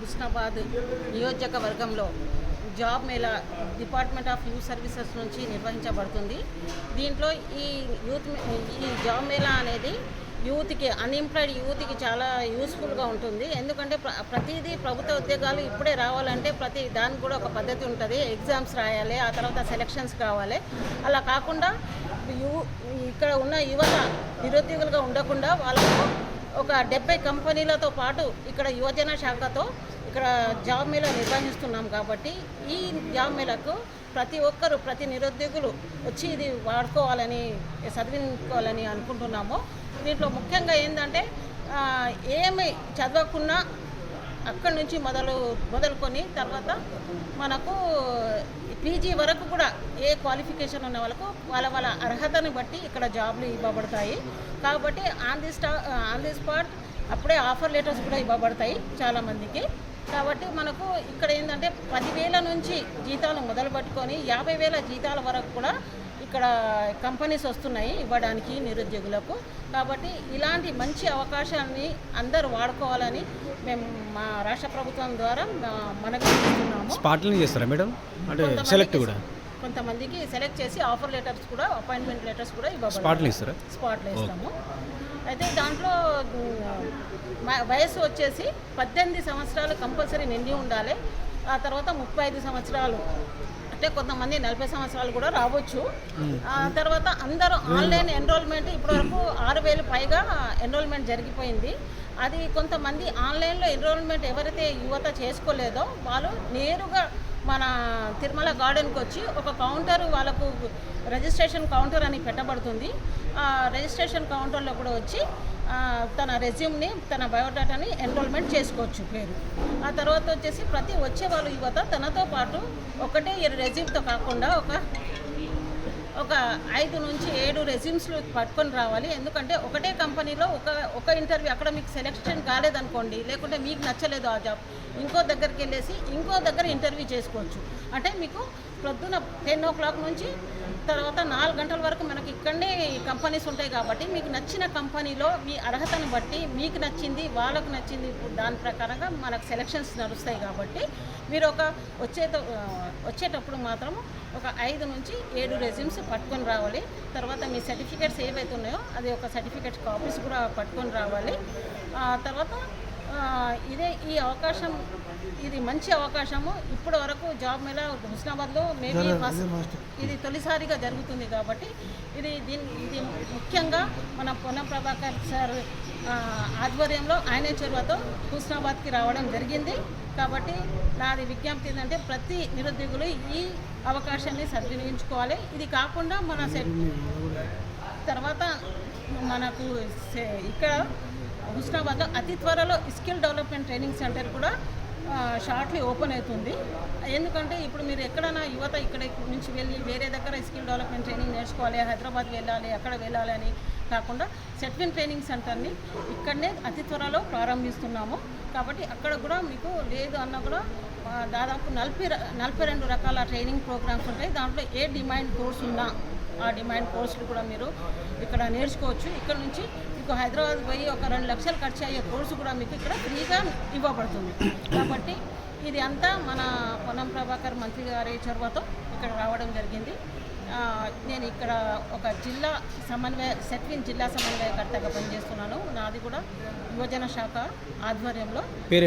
హుస్నాబాద్ నియోజకవర్గంలో job mela department of youth services నుంచి నిర్వహించబడుతుంది. దీంట్లో ఈ యూత్ ఈ జాబ్ మేళా అనేది యూత్కి అన్ఎంప్లాయిడ్ యూత్కి చాలా యూస్ఫుల్గా ఉంటుంది. ఎందుకంటే ప్ర ప్రతిదీ ప్రభుత్వ ఉద్యోగాలు ఇప్పుడే రావాలంటే ప్రతి దానికి కూడా ఒక పద్ధతి ఉంటుంది. ఎగ్జామ్స్ రాయాలి ఆ తర్వాత సెలక్షన్స్ కావాలి. అలా కాకుండా యూ ఇక్కడ ఉన్న యువత నిరుద్యోగులుగా ఉండకుండా వాళ్ళకు ఒక డెబ్బై కంపెనీలతో పాటు ఇక్కడ యువజన శాఖతో ఇక్కడ జాబ్ మేళ నిర్వహిస్తున్నాం కాబట్టి ఈ జాబ్ మేళకు ప్రతి ఒక్కరు ప్రతి నిరుద్యోగులు వచ్చి ఇది వాడుకోవాలని చదివించుకోవాలని అనుకుంటున్నాము. దీంట్లో ముఖ్యంగా ఏంటంటే ఏమి చదవకున్నా అక్కడి నుంచి మొదలు మొదలుకొని తర్వాత మనకు పీజీ వరకు కూడా ఏ క్వాలిఫికేషన్ ఉన్న వాళ్ళకు వాళ్ళ వాళ్ళ అర్హతను బట్టి ఇక్కడ జాబ్లు ఇవ్వబడతాయి. కాబట్టి ఆన్ ది స్టా ఆన్ ది స్పాట్ అప్పుడే ఆఫర్ లెటర్స్ కూడా ఇవ్వబడతాయి చాలామందికి. కాబట్టి మనకు ఇక్కడ ఏంటంటే పదివేల నుంచి జీతాలు మొదలు పట్టుకొని యాభై వేల జీతాల వరకు కూడా ఇక్కడ కంపెనీస్ వస్తున్నాయి ఇవ్వడానికి నిరుద్యోగులకు. కాబట్టి ఇలాంటి మంచి అవకాశాన్ని అందరూ వాడుకోవాలని మేము మా రాష్ట్ర ప్రభుత్వం ద్వారా మా- మనవి చేస్తున్నాము. స్పాట్లని చేస్తారా మేడం? అంటే సెలెక్ట్ కూడా? కొంతమందికి సెలెక్ట్ చేసి ఆఫర్ లెటర్స్ కూడా అపాయింట్మెంట్ లెటర్స్ కూడా ఇవ్వబడతాయి స్పాట్లు ఇస్తారా స్పాట్లో ఇస్తాము. అయితే దాంట్లో వయసు వచ్చేసి పద్దెనిమిది సంవత్సరాలు కంపల్సరీ నిండి ఉండాలి. ఆ తర్వాత ముప్పై ఐదు సంవత్సరాలు అంటే కొంతమంది నలభై సంవత్సరాలు కూడా రావచ్చు. ఆ తర్వాత అందరూ ఆన్లైన్ ఎన్రోల్మెంట్ ఇప్పటివరకు ఆరు వేలు పైగా ఎన్రోల్మెంట్ జరిగిపోయింది. అది కొంతమంది ఆన్లైన్లో ఎన్రోల్మెంట్ ఎవరైతే యువత చేసుకోలేదో వాళ్ళు నేరుగా మన తిరుమల గార్డెన్కి వచ్చి ఒక కౌంటర్ వాళ్ళకు రిజిస్ట్రేషన్ కౌంటర్ అని పెట్టబడుతుంది. ఆ రిజిస్ట్రేషన్ కౌంటర్లో కూడా వచ్చి తన రెజ్యూమ్ని తన బయోడాటాని ఎన్రోల్మెంట్ చేసుకోవచ్చు పేరు. ఆ తర్వాత వచ్చేసి ప్రతి వచ్చే వాళ్ళు యువత తనతో పాటు ఒకటే రెజ్యూమ్తో కాకుండా ఒక ఒక ఐదు నుంచి ఏడు రెజ్యూమ్స్లు పట్టుకొని రావాలి. ఎందుకంటే ఒకటే కంపెనీలో ఒక ఒక ఇంటర్వ్యూ అక్కడ మీకు సెలెక్షన్ కాలేదనుకోండి లేకుంటే మీకు నచ్చలేదు ఆ జాబ్. ఇంకో దగ్గరికి వెళ్ళేసి ఇంకో దగ్గర ఇంటర్వ్యూ చేసుకోవచ్చు. అంటే మీకు ప్రొద్దున టెన్ ఓ క్లాక్ నుంచి తర్వాత నాలుగు గంటల వరకు మనకి ఇక్కడనే కంపెనీస్ ఉంటాయి కాబట్టి మీకు నచ్చిన కంపెనీలో మీ అర్హతను బట్టి మీకు నచ్చింది వాళ్ళకు నచ్చింది దాని ప్రకారంగా మనకు సెలక్షన్స్ నడుస్తాయి కాబట్టి మీరు ఒక వచ్చే వచ్చేటప్పుడు మాత్రం ఒక ఐదు నుంచి ఏడు రెజ్యూమ్స్ పట్టుకొని రావాలి. తర్వాత మీ సర్టిఫికేట్స్ ఏవైతే ఉన్నాయో అది ఒక సర్టిఫికేట్ కాపీస్ కూడా పట్టుకొని రావాలి. తర్వాత ఇదే ఈ అవకాశం ఇది మంచి అవకాశము. ఇప్పటి వరకు జాబ్ మీద హుస్నాబాద్లో మేబీ ఫస్ట్ ఇది తొలిసారిగా జరుగుతుంది కాబట్టి ఇది దీని ఇది ముఖ్యంగా మన పొన్నం ప్రభాకర్ సార్ ఆధ్వర్యంలో ఆయన చొరవతో హుస్నాబాద్కి రావడం జరిగింది. కాబట్టి నాది విజ్ఞప్తి ఏంటంటే ప్రతి నిరుద్యోగులు ఈ అవకాశాన్ని సద్వినియోగించుకోవాలి. ఇది కాకుండా మన తర్వాత మనకు సే- ఇక్కడ హుస్నాబాద్లో అతి త్వరలో స్కిల్ డెవలప్మెంట్ ట్రైనింగ్ సెంటర్ కూడా షార్ట్లీ ఓపెన్ అవుతుంది. ఎందుకంటే ఇప్పుడు మీరు ఎక్కడైనా యువత ఇక్కడ నుంచి వెళ్ళి వేరే దగ్గర స్కిల్ డెవలప్మెంట్ ట్రైనింగ్ నేర్చుకోవాలి హైదరాబాద్ వెళ్ళాలి అక్కడ వెళ్ళాలి అని కాకుండా సెట్విన్ ట్రైనింగ్ సెంటర్ని ఇక్కడనే అతి త్వరలో ప్రారంభిస్తున్నాము. కాబట్టి అక్కడ కూడా మీకు లేదు అన్న కూడా దాదాపు నలభై నలభై రెండు రకాల ట్రైనింగ్ ప్రోగ్రామ్స్ ఉంటాయి. దాంట్లో ఏ డిమాండ్ కోర్స్ ఉన్నా ఆ డిమాండ్ కోర్సులు కూడా మీరు ఇక్కడ నేర్చుకోవచ్చు. ఇక్కడ నుంచి మీకు హైదరాబాద్ పోయి ఒక రెండు లక్షలు ఖర్చు అయ్యే కోర్సు కూడా మీకు ఇక్కడ ఫ్రీగా ఇవ్వబడుతుంది. కాబట్టి ఇది అంతా మన పొన్నం ప్రభాకర్ మంత్రి గారి చొరవతో ఇక్కడ రావడం జరిగింది. నేను ఇక్కడ ఒక జిల్లా సమన్వయ సెట్విన్ జిల్లా సమన్వయకర్తగా పనిచేస్తున్నాను. నాది కూడా యువజన శాఖ ఆధ్వర్యంలో?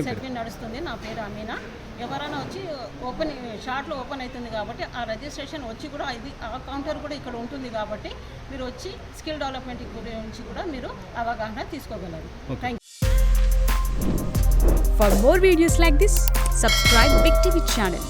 సెట్విన్ నడుస్తుంది. నా పేరు అమీనా. ఎవరైనా వచ్చి ఓపెన్ షార్ట్లో ఓపెన్ అవుతుంది కాబట్టి ఆ రిజిస్ట్రేషన్ వచ్చి కూడా ఇది ఆ కౌంటర్ కూడా ఇక్కడ ఉంటుంది కాబట్టి మీరు వచ్చి స్కిల్ డెవలప్మెంట్ గురించి కూడా మీరు అవగాహన తీసుకోగలరు. Thank For more videos like this, subscribe Big TV channel.